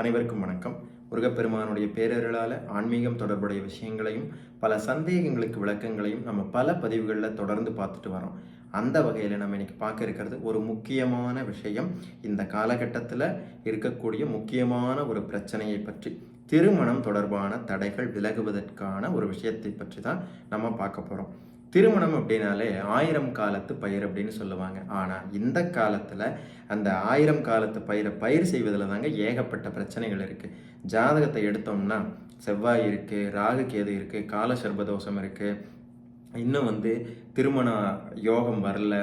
அனைவருக்கும் வணக்கம். முருகப்பெருமானுடைய பேரருளால் ஆன்மீகம் தொடர்புடைய விஷயங்களையும் பல சந்தேகங்களுக்கு விளக்கங்களையும் நம்ம பல பதிவுகளில் தொடர்ந்து பார்த்துட்டு வரோம். அந்த வகையில் நம்ம இன்னைக்கு பார்க்க இருக்கிறது ஒரு முக்கியமான விஷயம். இந்த காலகட்டத்தில் இருக்கக்கூடிய முக்கியமான ஒரு பிரச்சனையை பற்றி திருமணம் தொடர்பான தடைகள் விலகுவதற்கான ஒரு விஷயத்தை பற்றி தான் நம்ம பார்க்க போகிறோம் திருமணம் அப்படின்னாலே ஆயிரம் காலத்து பயிர் அப்படின்னு சொல்லுவாங்க. ஆனால் இந்த காலத்தில் அந்த ஆயிரம் காலத்து பயிரை பயிர் செய்வதில் தாங்க ஏகப்பட்ட பிரச்சனைகள் இருக்குது ஜாதகத்தை எடுத்தோம்னா செவ்வாய் இருக்குது ராகு கேது இருக்குது கால சர்பதோஷம் இருக்குது இன்னும் வந்து திருமண யோகம் வரல.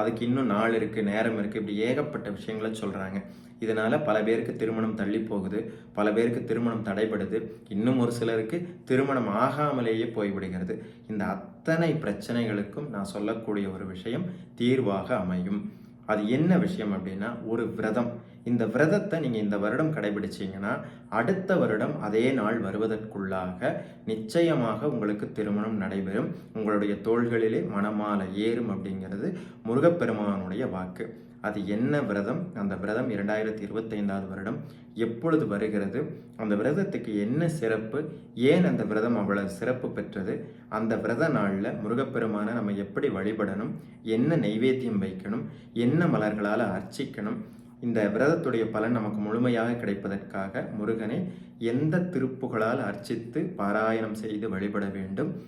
அதுக்கு இன்னும் நாள் இருக்குது நேரம் இருக்குது இப்படி ஏகப்பட்ட விஷயங்களை சொல்கிறாங்க இதனால் பல பேருக்கு திருமணம் தள்ளி போகுது பல பேருக்கு திருமணம் தடைபடுது. இன்னும் ஒரு சிலருக்கு திருமணம் ஆகாமலேயே போய்விடுகிறது. இந்த அத்தனை பிரச்சனைகளுக்கும் நான் சொல்லக்கூடிய ஒரு விஷயம் தீர்வாக அமையும். அது என்ன விஷயம் அப்படின்னா ஒரு விரதம். இந்த விரதத்தை நீங்கள் இந்த வருடம் கடைபிடிச்சிங்கன்னா அடுத்த வருடம் அதே நாள் வருவதற்குள்ளாக நிச்சயமாக உங்களுக்கு திருமணம் நடைபெறும். உங்களுடைய தோள்களிலே மனமாலை ஏறும் அப்படிங்கிறது முருகப்பெருமானுடைய வாக்கு. அது என்ன விரதம்? அந்த விரதம் இரண்டாயிரத்தி இருபத்தைந்தாவது வருடம். எப்பொழுது வருகிறது? அந்த விரதத்துக்கு என்ன சிறப்பு? ஏன் அந்த விரதம் அவ்வளவு சிறப்பு பெற்றது? அந்த விரத நாளில் முருகப்பெருமானை நம்ம எப்படி வழிபடணும்? என்ன நைவேத்தியம் வைக்கணும்? என்ன மலர்களால் அர்ச்சிக்கணும்? இந்த விரதத்துடைய பலன் நமக்கு முழுமையாக கிடைப்பதற்காக முருகனை எந்த திருப்புகளால் அர்ச்சித்து பாராயணம் செய்து வழிபட வேண்டும்?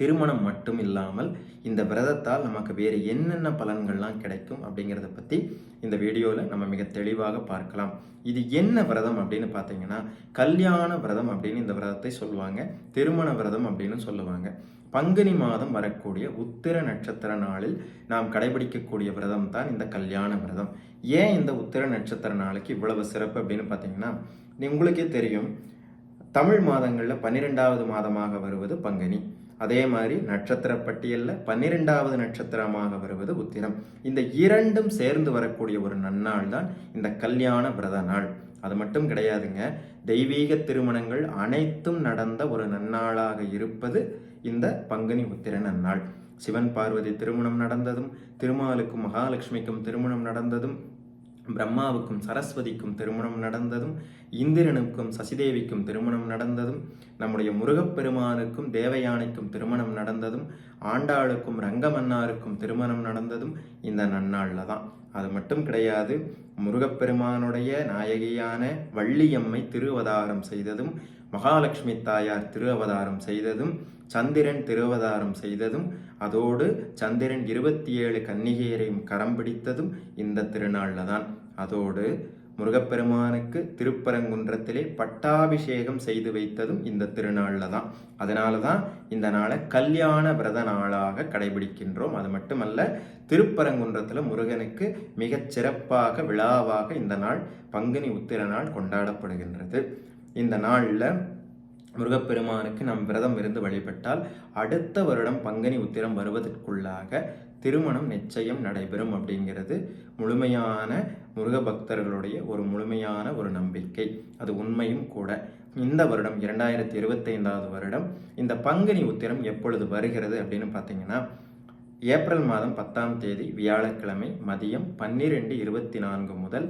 திருமணம் மட்டும் இல்லாமல் இந்த விரதத்தால் நமக்கு வேறு என்னென்ன பலன்கள்லாம் கிடைக்கும் அப்படிங்கிறத பற்றி இந்த வீடியோவில் நம்ம மிக தெளிவாக பார்க்கலாம். இது என்ன விரதம் அப்படின்னு பார்த்தீங்கன்னா கல்யாண விரதம் அப்படின்னு இந்த விரதத்தை சொல்லுவாங்க திருமண விரதம் அப்படின்னு சொல்லுவாங்க. பங்குனி மாதம் வரக்கூடிய உத்திர நட்சத்திர நாளில் நாம் கடைபிடிக்கக்கூடிய விரதம் தான் இந்த கல்யாண விரதம். ஏன் இந்த உத்திர நட்சத்திர நாளுக்கு இவ்வளவு சிறப்பு அப்படின்னு பார்த்தீங்கன்னா உங்களுக்கே தெரியும் தமிழ் மாதங்களில் பன்னிரெண்டாவது மாதமாக வருவது பங்குனி. அதே மாதிரி நட்சத்திர பட்டியலில் பன்னிரெண்டாவது நட்சத்திரமாக வருவது உத்திரம். இந்த இரண்டும் சேர்ந்து வரக்கூடிய ஒரு நன்னாள் தான் இந்த கல்யாண விரத நாள். அது மட்டும் கிடையாதுங்க. தெய்வீக திருமணங்கள் அனைத்தும் நடந்த ஒரு நன்னாளாக இருப்பது இந்த பங்குனி உத்திர நன்னாள். சிவன் பார்வதி திருமணம் நடந்ததும் திருமாலுக்கும் மகாலட்சுமிக்கும் திருமணம் நடந்ததும் பிரம்மாவுக்கும் சரஸ்வதிக்கும் திருமணம் நடந்ததும் இந்திரனுக்கும் சசிதேவிக்கும் திருமணம் நடந்ததும் நம்முடைய முருகப்பெருமானுக்கும் தேவயானைக்கும் திருமணம் நடந்ததும் ஆண்டாளுக்கும் ரங்கமன்னாருக்கும் திருமணம் நடந்ததும் இந்த நன்னாளில் தான் அது மட்டும் கிடையாது முருகப்பெருமானுடைய நாயகியான வள்ளியம்மை திருவதாரம் செய்ததும் மகாலட்சுமி தாயார் திருவதாரம் செய்ததும் சந்திரன் திருவதாரம் செய்ததும் அதோடு சந்திரன் இருபத்தி ஏழு கன்னிகையரையும் கரம் பிடித்ததும் இந்த திருநாளில் தான் அதோடு முருகப்பெருமானுக்கு திருப்பரங்குன்றத்திலே பட்டாபிஷேகம் செய்து வைத்ததும் இந்த திருநாளில் தான் அதனால தான் இந்த நாளை கல்யாண விரத நாளாக கடைபிடிக்கின்றோம். அது மட்டுமல்ல திருப்பரங்குன்றத்தில் முருகனுக்கு மிகச் சிறப்பாக விழாவாக இந்த நாள் பங்குனி உத்திர நாள் கொண்டாடப்படுகின்றது. இந்த நாளில் முருகப்பெருமானுக்கு நம் விரதம் இருந்து வழிபட்டால் அடுத்த வருடம் பங்குனி உத்திரம் வருவதற்குள்ளாக திருமணம் நிச்சயம் நடைபெறும் அப்படிங்கிறது முழுமையான முருக பக்தர்களுடைய ஒரு முழுமையான ஒரு நம்பிக்கை. அது உண்மையும் கூட. இந்த வருடம் இரண்டாயிரத்தி இருபத்தைந்தாவது வருடம் இந்த பங்குனி உத்திரம் எப்பொழுது வருகிறது அப்படின்னு பார்த்தீங்கன்னா ஏப்ரல் மாதம் பத்தாம் தேதி வியாழக்கிழமை மதியம் பன்னிரெண்டு இருபத்தி நான்கு முதல்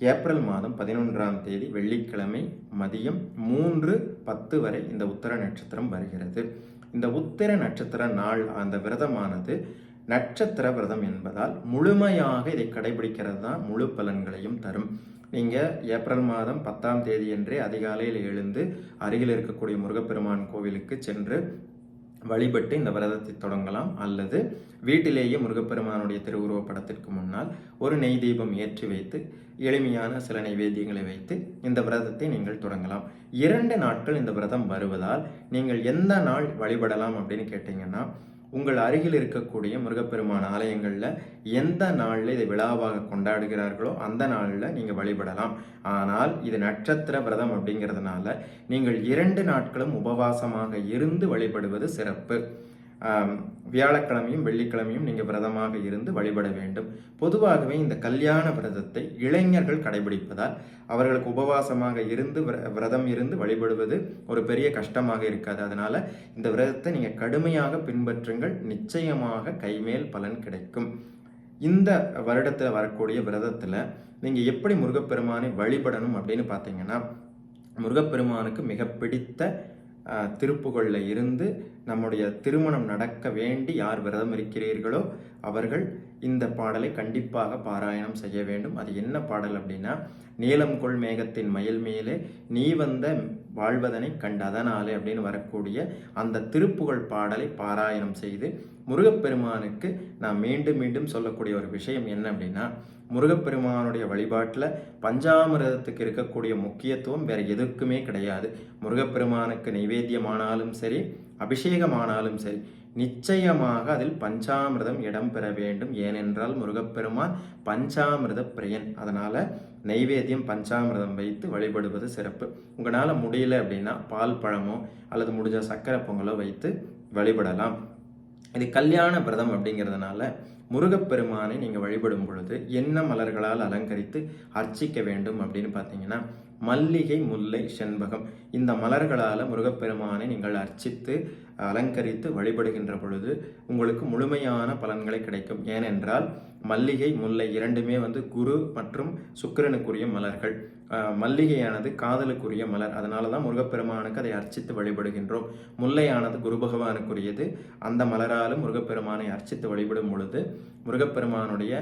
ஏப்ரல் மாதம் பதினொன்றாம் தேதி வெள்ளிக்கிழமை மதியம் மூன்று பத்து வரை இந்த உத்தர நட்சத்திரம் வருகிறது. இந்த உத்திர நட்சத்திர நாள் அந்த விரதமானது நட்சத்திர விரதம் என்பதால் முழுமையாக இதை கடைபிடிக்கிறது தான் முழு பலன்களையும் தரும். நீங்கள் ஏப்ரல் மாதம் பத்தாம் தேதியன்றே அதிகாலையில் எழுந்து அருகில் இருக்கக்கூடிய முருகப்பெருமான் கோவிலுக்கு சென்று வழிபட்டு இந்த விரதத்தை தொடங்கலாம். அல்லது வீட்டிலேயே முருகப்பெருமானுடைய திருவுருவ படத்திற்கு முன்னால் ஒரு நெய் தீபம் ஏற்றி வைத்து எளிமையான சில நைவேத்தியங்களை வைத்து இந்த விரதத்தை நீங்கள் தொடங்கலாம். இரண்டு நாட்கள் இந்த விரதம் வருவதால் நீங்கள் எந்த நாள் வழிபடலாம் அப்படின்னு கேட்டிங்கன்னா உங்கள் அருகில் இருக்கக்கூடிய முருகப்பெருமான் ஆலயங்களில் எந்த நாளில் இதை விழாவாக கொண்டாடுகிறார்களோ அந்த நாளில் நீங்கள் வழிபடலாம். ஆனால் இது நட்சத்திர விரதம் அப்படிங்கிறதுனால நீங்கள் இரண்டு நாட்களும் உபவாசமாக இருந்து வழிபடுவது சிறப்பு. வியாழக்கிழமையும் வெள்ளிக்கிழமையும் நீங்கள் விரதமாக இருந்து வழிபட வேண்டும். பொதுவாகவே இந்த கல்யாண விரதத்தை இளைஞர்கள் கடைபிடிப்பதால் அவர்களுக்கு உபவாசமாக இருந்து விரதம் இருந்து வழிபடுவது ஒரு பெரிய கஷ்டமாக இருக்காது. அதனால் இந்த விரதத்தை நீங்கள் கடுமையாக பின்பற்றுங்கள். நிச்சயமாக கைமேல் பலன் கிடைக்கும். இந்த வருடத்தில் வரக்கூடிய விரதத்தில் நீங்கள் எப்படி முருகப்பெருமானை வழிபடணும் அப்படின்னு பார்த்தீங்கன்னா முருகப்பெருமானுக்கு மிக பிடித்த திருப்புகளில் திருப்புகழில் இருந்து நம்முடைய திருமணம் நடக்க வேண்டி யார் விரதம் இருக்கிறீர்களோ அவர்கள் இந்த பாடலை கண்டிப்பாக பாராயணம் செய்ய வேண்டும். அது என்ன பாடல் அப்படின்னா நீலம் கொள் மேகத்தின் மயில் மேலே நீ வந்த வாழ்வதனை கண்ட அதனாலே அப்படின்னு வரக்கூடிய அந்த திருப்புகழ் பாடலை பாராயணம் செய்து முருகப்பெருமானுக்கு நான் மீண்டும் மீண்டும் சொல்லக்கூடிய ஒரு விஷயம் என்ன அப்படின்னா முருகப்பெருமானுடைய வழிபாட்டில் பஞ்சாமிரதத்துக்கு இருக்கக்கூடிய முக்கியத்துவம் வேற எதுக்குமே கிடையாது. முருகப்பெருமானுக்கு நைவேத்தியமானாலும் சரி அபிஷேகமானாலும் சரி நிச்சயமாக அதில் பஞ்சாமிரதம் இடம்பெற வேண்டும். ஏனென்றால் முருகப்பெருமான் பஞ்சாமிரத பிரியன். அதனால் நைவேத்தியம் பஞ்சாமிரதம் வைத்து வழிபடுவது சிறப்பு. உங்களால் முடியல அப்படின்னா பால் பழமோ அல்லது முடிஞ்ச சக்கரை பொங்கலோ வைத்து வழிபடலாம். இது கல்யாண விரதம் அப்படிங்கிறதுனால முருகப்பெருமானை நீங்கள் வழிபடும் பொழுது என்ன மலர்களால் அலங்கரித்து அர்ச்சிக்க வேண்டும் அப்படின்னு பார்த்தீங்கன்னா மல்லிகை முல்லை செண்பகம் இந்த மலர்களால் முருகப்பெருமானை நீங்கள் அர்ச்சித்து அலங்கரித்து வழிபடுகின்ற பொழுது உங்களுக்கு முழுமையான பலன்களை கிடைக்கும். ஏனென்றால் மல்லிகை முல்லை இரண்டுமே வந்து குரு மற்றும் சுக்கிரனுக்குரிய மலர்கள். மல்லிகையானது காதலுக்குரிய மலர். அதனால தான் முருகப்பெருமானுக்கு அதை அர்ச்சித்து வழிபடுகின்றோம். முல்லையானது குரு பகவானுக்குரியது. அந்த மலராலும் முருகப்பெருமானை அர்ச்சித்து வழிபடும் பொழுது முருகப்பெருமானுடைய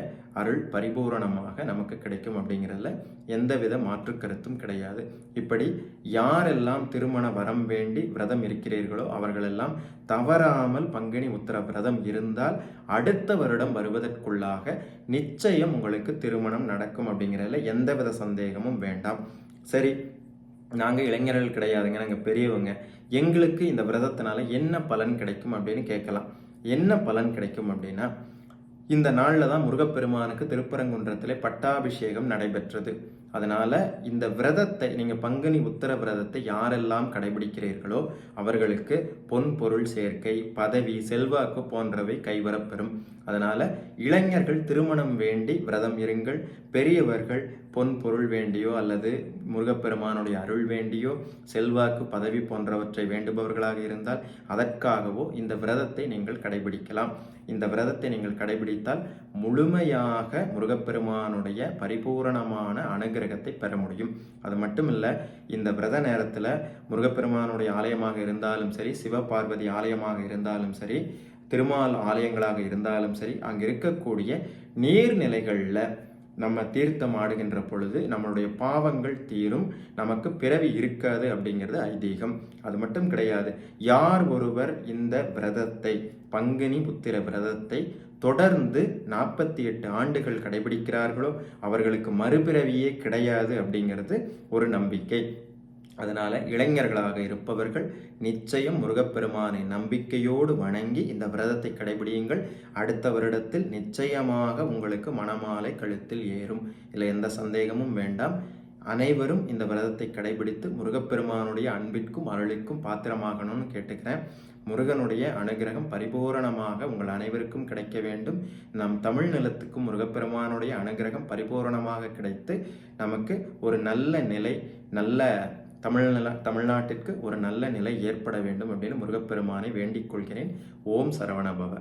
அருள் பரிபூரணமாக நமக்கு கிடைக்கும் அப்படிங்கிறதுல எந்தவித மாற்று கருத்தும் கிடையாது. இப்படி யாரெல்லாம் திருமண வரம் வேண்டி விரதம் இருக்கிறீர்களோ அவர்களெல்லாம் தவறாமல் பங்கினி உத்தர விரதம் இருந்தால் அடுத்த வருடம் வருவதற்குள்ளாக நிச்சயம் உங்களுக்கு திருமணம் நடக்கும் அப்படிங்கிறதுல எந்தவித சந்தேகமும் வேண்டாம். சரி நாங்கள் இளைஞர்கள் கிடையாதுங்க நாங்கள் பெரியவங்க. எங்களுக்கு இந்த விரதத்தினால என்ன பலன் கிடைக்கும் அப்படின்னு கேட்கலாம். என்ன பலன் கிடைக்கும் அப்படின்னா இந்த நாளில் தான் முருகப்பெருமானுக்கு திருப்பரங்குன்றத்தில் பட்டாபிஷேகம் நடைபெற்றது. அதனால் இந்த விரதத்தை நீங்கள் பங்குனி உத்தர விரதத்தை யாரெல்லாம் கடைபிடிக்கிறீர்களோ அவர்களுக்கு பொன் பொருள் சேர்க்கை பதவி செல்வாக்கு போன்றவை கைவரப்பெறும். அதனால் இளைஞர்கள் திருமணம் வேண்டி விரதம் இருங்கள் பெரியவர்கள் பொன் பொருள் வேண்டியோ அல்லது முருகப்பெருமானுடைய அருள் வேண்டியோ செல்வாக்கு பதவி போன்றவற்றை வேண்டுபவர்களாக இருந்தால் அதற்காகவோ இந்த விரதத்தை நீங்கள் கடைபிடிக்கலாம். இந்த விரதத்தை நீங்கள் கடைபிடித்தால் முழுமையாக முருகப்பெருமானுடைய பரிபூரணமான அனுகிரகத்தை பெற முடியும். அது மட்டும் இல்லை இந்த விரத நேரத்தில் முருகப்பெருமானுடைய ஆலயமாக இருந்தாலும் சரி சிவபார்வதி ஆலயமாக இருந்தாலும் சரி திருமால் ஆலயங்களாக இருந்தாலும் சரி அங்கே இருக்கக்கூடிய நீர்நிலைகளில் நம்ம தீர்த்தம் ஆடுகின்ற பொழுது நம்மளுடைய பாவங்கள் தீரும் நமக்கு பிறவி இருக்காது அப்படிங்கிறது ஐதீகம். அது மட்டும் கிடையாது. யார் ஒருவர் இந்த விரதத்தை பங்குனி புத்திர விரதத்தை தொடர்ந்து நாற்பத்தி எட்டு ஆண்டுகள் கடைபிடிக்கிறார்களோ அவர்களுக்கு மறுபிறவியே கிடையாது அப்படிங்கிறது ஒரு நம்பிக்கை. அதனால் இளைஞர்களாக இருப்பவர்கள் நிச்சயம் முருகப்பெருமானை நம்பிக்கையோடு வணங்கி இந்த விரதத்தை கடைபிடியுங்கள். அடுத்த வருடத்தில் நிச்சயமாக உங்களுக்கு மணமாலை கழுத்தில் ஏறும். இல்லை எந்த சந்தேகமும் வேண்டாம். அனைவரும் இந்த விரதத்தை கடைபிடித்து முருகப்பெருமானுடைய அன்பிற்கும் அருளுக்கும் பாத்திரமாகணும்னு கேட்டுக்கிறேன். முருகனுடைய அனுகிரகம் பரிபூரணமாக உங்கள் அனைவருக்கும் கிடைக்க வேண்டும். நம் தமிழ் நிலத்துக்கும் முருகப்பெருமானுடைய அனுகிரகம் பரிபூரணமாக கிடைத்து நமக்கு ஒரு நல்ல நிலை நல்ல தமிழ்நில தமிழ்நாட்டிற்கு ஒரு நல்ல நிலை ஏற்பட வேண்டும் அப்படின்னு முருகப்பெருமானை வேண்டிக் கொள்கிறேன். ஓம் சரவணபவ